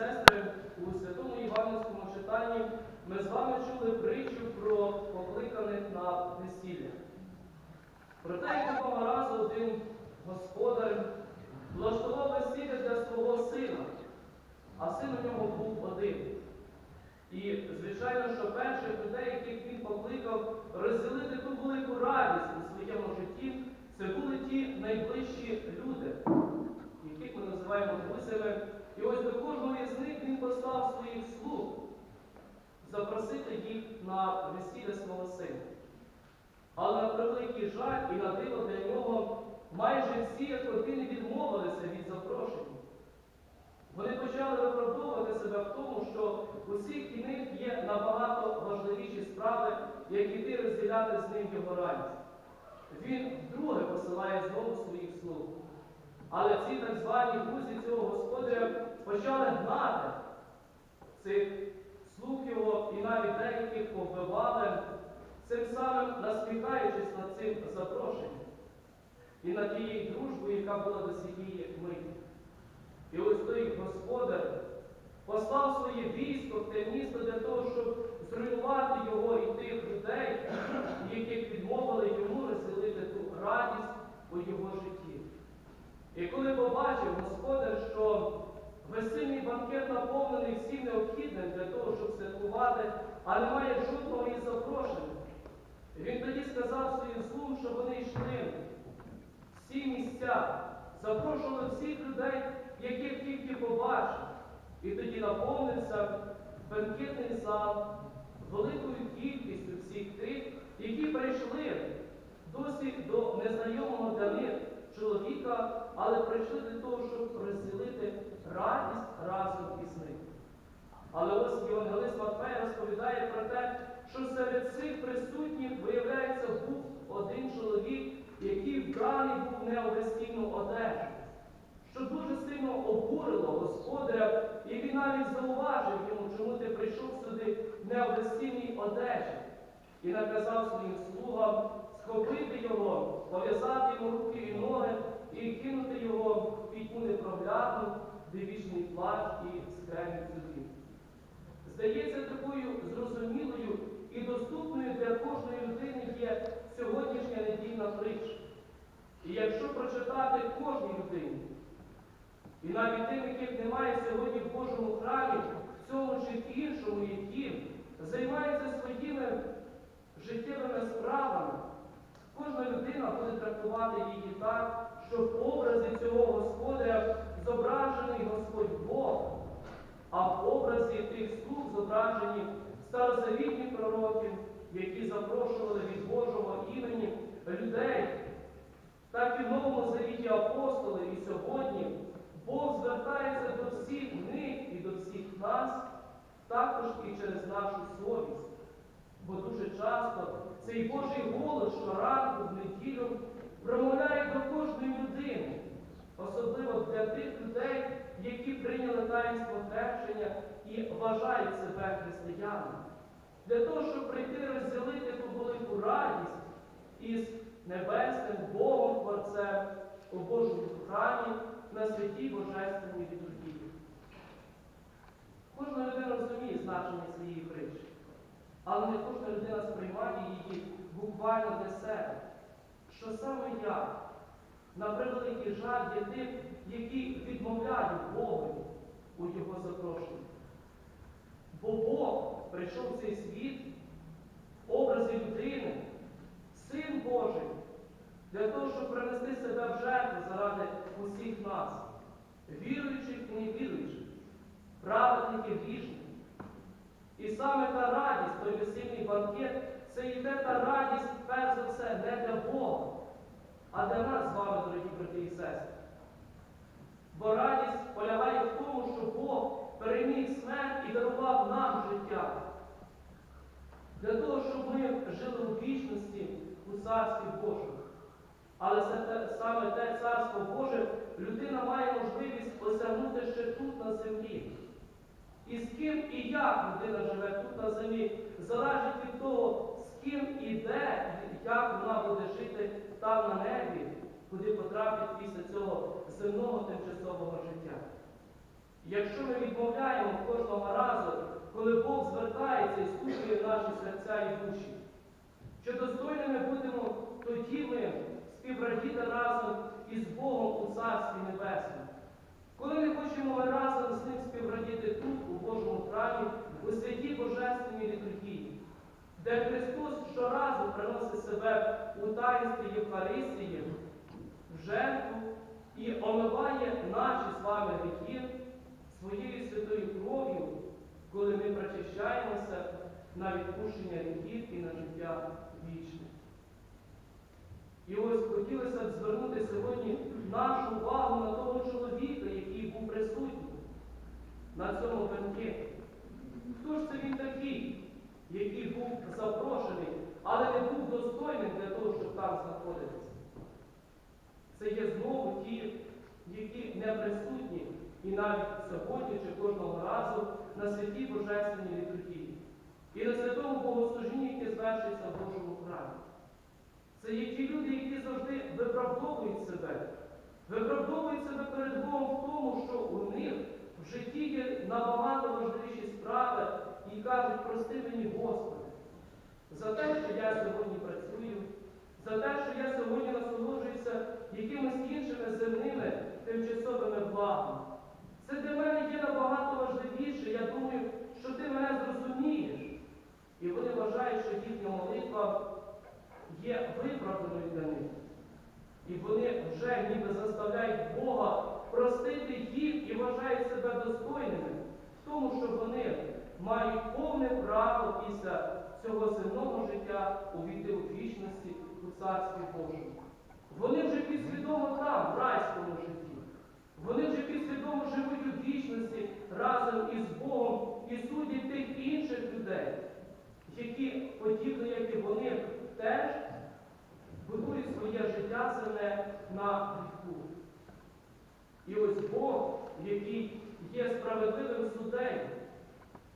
сестри, у святому Івановському читанні ми з вами чули притчу про покликаних на весілля. Про те, як одного разу один господар влаштував весілля для свого сина, а син у нього був один. І, звичайно, що перших людей, яких він покликав розділити ту велику радість у своєму житті, це були ті найближчі люди, яких ми називаємо друзями. І ось до кожного із них він послав своїх слуг запросити їх на весілля свого сина. Але на превеликий жаль і на диво для нього майже всі як один відмовилися від запрошення. Вони почали виправдовувати себе в тому, що у всіх і них є набагато важливіші справи, як іти розділяти з ним його радість. Він вдруге посилає знову своїх слуг. Але ці так звані друзі цього господаря почали гнати цих слуг його і навіть деяких побивали, цим самим насміхаючись над цим запрошенням і над тією дружбою, яка була до цієї миті. І ось той господар послав своє військо в те місто для того, щоб зруйнувати його і тих людей, яких відмовили йому розділити ту радість у його житті. І коли побачив господар, що весільний банкет наповнений всім необхідним для того, щоб святкувати, а немає жодного із запрошених, він тоді сказав своїм слугам, щоб вони йшли всі місця, запрошували всіх людей, яких тільки побачив. І тоді наповнився бенкетний зал великою кількістю всіх тих, які прийшли досі до незнайомого для них чоловіка, але прийшли для того, щоб розділити радість разом із. Але ось Євангелист Матфей розповідає про те, що серед цих присутніх, виявляється, був один чоловік, який вбраний був не у весільну одежу, що дуже сильно обурило господаря, і він навіть зауважив йому, чому ти прийшов сюди не у одежі, і наказав своїм слугам схопити його, пов'язати йому руки і ноги і кинути його в пітьму непроглядну, де вічний плач. Здається, такою зрозумілою і доступною для кожної людини є сьогоднішня недільна притча. І якщо прочитати кожній людині, і навіть тим, яких немає сьогодні в Божому храмі, в цьому чи іншому, які займаються своїми життєвими справами, кожна людина буде трактувати її так, що в образі цього Господаря зображений Господь Бог, а в образі тих слуг зображені старозавітні пророки, які запрошували від Божого імені людей, так і в Новому Завіті апостоли, і сьогодні Бог звертається до всіх них і до всіх нас, також і через нашу совість. Бо дуже часто цей Божий голос щоранку в неділю промовляє до кожної людини, особливо для тих людей, які прийняли таїнство хрещення і вважають себе християнами. Для того, щоб прийти розділити ту велику радість із небесним Богом Творцем у Божому храмі на святій Божественній літургії. Кожна людина розуміє значення цієї притчі, але не кожна людина сприймає її буквально для себе. Що саме я, на превеликий жаль, є тим, які відмовляють Богу у Його запрошенні. Бо Бог прийшов в цей світ в образі людини, Син Божий, для того, щоб принести себе в жертву заради усіх нас, віруючих і невіруючих, праведників грішних. І саме та радість, той весільний банкет, це йде та радість, перш за все, не для Бога, а для нас з вами, дорогі брати і сестри. Бо радість полягає в тому, що Бог переміг смерть і дарував нам життя. Для того, щоб ми жили у вічності у Царстві Божому. Але саме те Царство Боже людина має можливість осягнути ще тут на землі. І з ким і як людина живе тут на землі, залежить від того, з ким і де, як вона буде жити там на небі, куди потрапить після цього земного тимчасового життя. Якщо ми відмовляємо кожного разу, коли Бог звертається і стукає в наші серця і душі, що достойними будемо тоді ми співрадіти разом із Богом у Царстві Небесному. Коли не хочемо ми разом з ним співрадіти тут, у Божому храмі, у святій Божественній літургії, де Христос щоразу приносить себе у таїнстві Євхаристії, в жертву і омиває наші з вами гріхи своєю святою кров'ю, коли ми причащаємося на відпущення гріхів і на життя вічне. І ось хотілося б звернути сьогодні нашу увагу на того чоловіка, який був присутній на цьому бенкеті. Хто ж це він такий, який був запрошений, але не був достойним для того, щоб там знаходитися? Це є знову ті, які не присутні і навіть сьогодні чи кожного разу на святій Божественній літургії і на святому богослужінні, яке звершується в Божому храмі. Це є ті люди, які завжди виправдовують себе, виправдовують себе перед Богом в тому, що у них в житті є набагато важливіші справи і кажуть, прости мені, Господи, за те, що я сьогодні працюю, за те, що я сьогодні насолоджуюся якимись іншими земними тимчасовими благами. Це для мене є набагато важливіше. Я думаю, що ти мене зрозумієш. І вони вважають, що їхня молитва є виправданою для них. І вони вже ніби заставляють Бога простити їх і вважають себе достойними в тому, що вони мають повне право після цього земного життя увійти у вічності у Царстві Божому. Вони вже підсвідомо там, в райському житті. Вони вже підсвідомо живуть у вічності разом із Богом і судять тих інших людей, які, подібно як і вони, теж будують своє життя земне на гріху. І ось Бог, який є справедливим суддею,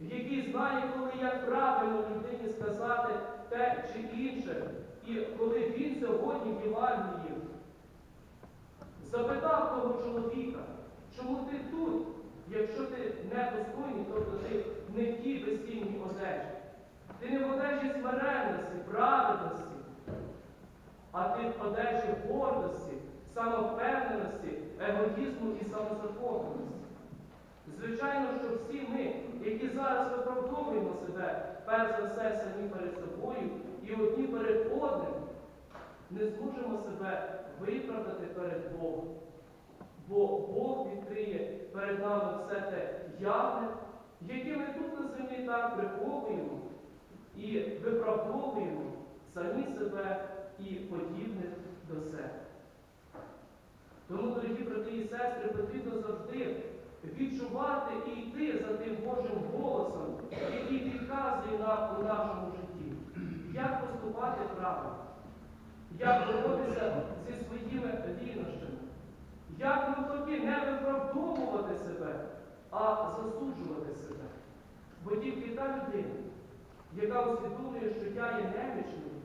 який знає, коли як правильно людині сказати те чи інше, і коли він сьогодні в Євангелії запитав того чоловіка, чому ти тут, якщо ти не достойний, тобто ти не в тій весільній одежі, ти не в одежі смиренності, праведності, а ти в одежі гордості, самовпевненості, егоїзму і самозакоханості. Звичайно, що всі ми, які зараз виправдовуємо себе, перш за все самі перед собою і одні перед одним, не зможемо себе виправдати перед Богом. Бо Бог відкриє перед нами все те явне, яке ми тут на землі так приховуємо і виправдовуємо самі себе і подібних до себе. Тому, дорогі брати і сестри, потрібно завжди відчувати і йти за тим Божим голосом, який підказує нам у нашому житті, як поступати правильно, як боротися зі своїми лінощами, як навпаки не виправдовувати себе, а засуджувати себе. Бо тільки та людина, яка усвідомлює, що я є немічним,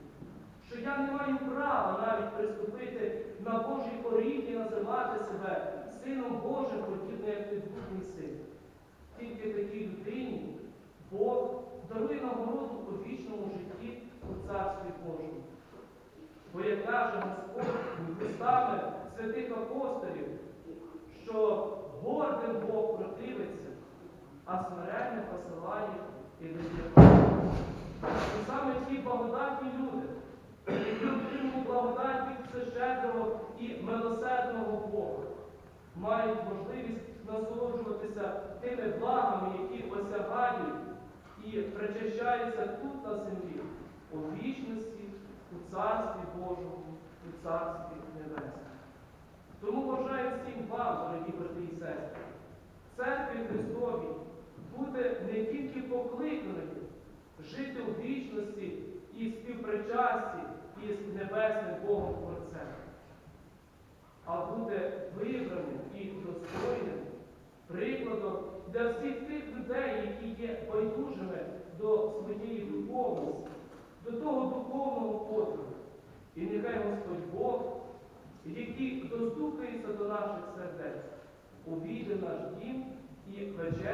що я не маю права навіть приступити на Божий поріг і називати себе Сином Божим, подібно як підгубний син. Тільки такій людині Бог дарує нагороду у вічному житті у Царстві Божому. Бо як каже Господь устами святих апостолів, що гордим Бог противиться, а смиренним посилає і дає. І саме ті благодатні люди, благодать від всещедрого і милосердного Бога, мають можливість насолоджуватися тими благами, які осягають і причащаються тут на землі, у вічності, у Царстві Божому, у Царстві Небесному. Тому бажаю всім вам, дорогі брати і сестри, церкві Христовій бути не тільки покликаними, жити у вічності і співпричасті із Небесним Богом Творцем, а бути вибраним і достойним прикладом для всіх тих людей, які є байдужими до своєї духовності, до того духовного подвигу. І нехай Господь Бог, який достукається до наших сердець, увійде наш дім і вечерю.